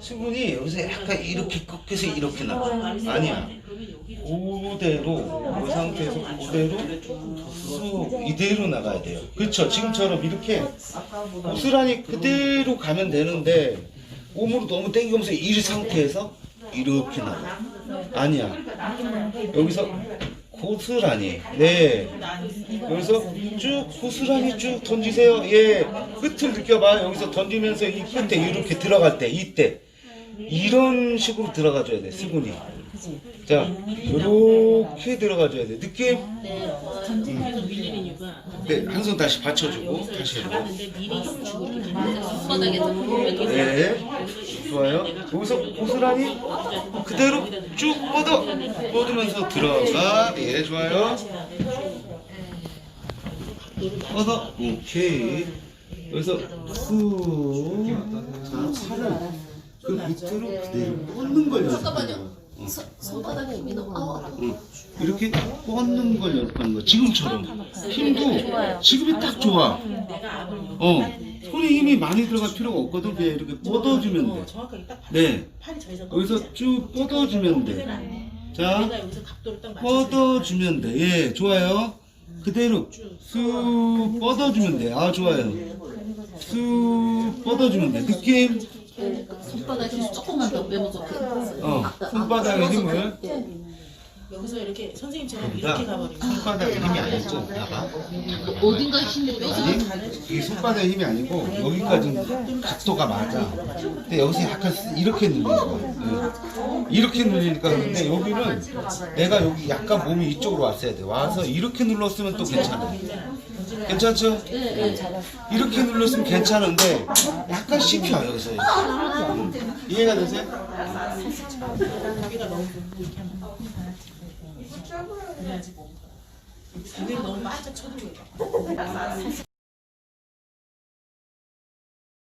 수분이 여기서 약간 이렇게 꺾여서 이렇게 나가. 아니야. 그대로 그 상태에서 그대로 쑥 이대로 나가야 돼요. 그렇죠. 지금처럼 이렇게 고스란히 그대로 가면 되는데 몸으로 너무 당기면서 이 상태에서 이렇게 나가. 아니야. 여기서 고스란히. 네. 여기서 쭉 고스란히 쭉 던지세요. 예. 끝을 느껴봐 여기서 던지면서 이 끝에 이렇게 들어갈 때 이때. 이런 식으로 들어가줘야 돼 수분이. 자 이렇게 들어가줘야 돼. 느낌 이유가 네한 손 다시 받쳐주고 다시 손바닥에서 보면 네 좋아요? 여기서 고스란히 그대로 쭉 뻗어 뻗으면서 들어가. 예 좋아요. 뻗어. 오케이. 여기서 쑥자 팔을 그 밑으로 그대로 뻗는 걸 너무 아파. 응. 이렇게 뻗는 걸 연습하는 거야. 지금처럼. 힘도 지금이 딱 좋아. 어. 손에 힘이 많이 들어갈 필요가 없거든 그냥 이렇게 뻗어주면 돼 정확하게 딱 네. 팔이 저 이상 여기서 쭉 뻗어주면 돼. 자, 내가 여기서 각도를 딱 맞춰서 뻗어주면 돼. 예, 좋아요. 그대로 쑥 뻗어주면 돼. 아, 좋아요. 쑥 뻗어주면 돼. 느낌? 손바닥에 힘 조금만 더 빼면 좋겠어. 어, 손바닥의 힘을. 여기서 이렇게 선생님처럼 그러니까 이렇게 가버리면 손바닥의 힘이 아니죠. 봐봐. 어딘가 힘이 아니, 이 손바닥의 힘이 아니고 여기까지는 각도가 맞아. 근데 여기서 약간 이렇게 눌리는 거야. 예. 이렇게 눌리니까 그런데 여기는 내가 여기 약간 몸이 이쪽으로 왔어야 돼. 와서 이렇게 눌렀으면 또 괜찮아. 괜찮죠? 이렇게 눌렀으면 괜찮은데 약간 씹혀 여기서. 음. 이해가 되세요? 여기가 너무 이렇게 하면 그래야지 뭐. 여기 너무 바짝 쳐주고 있다.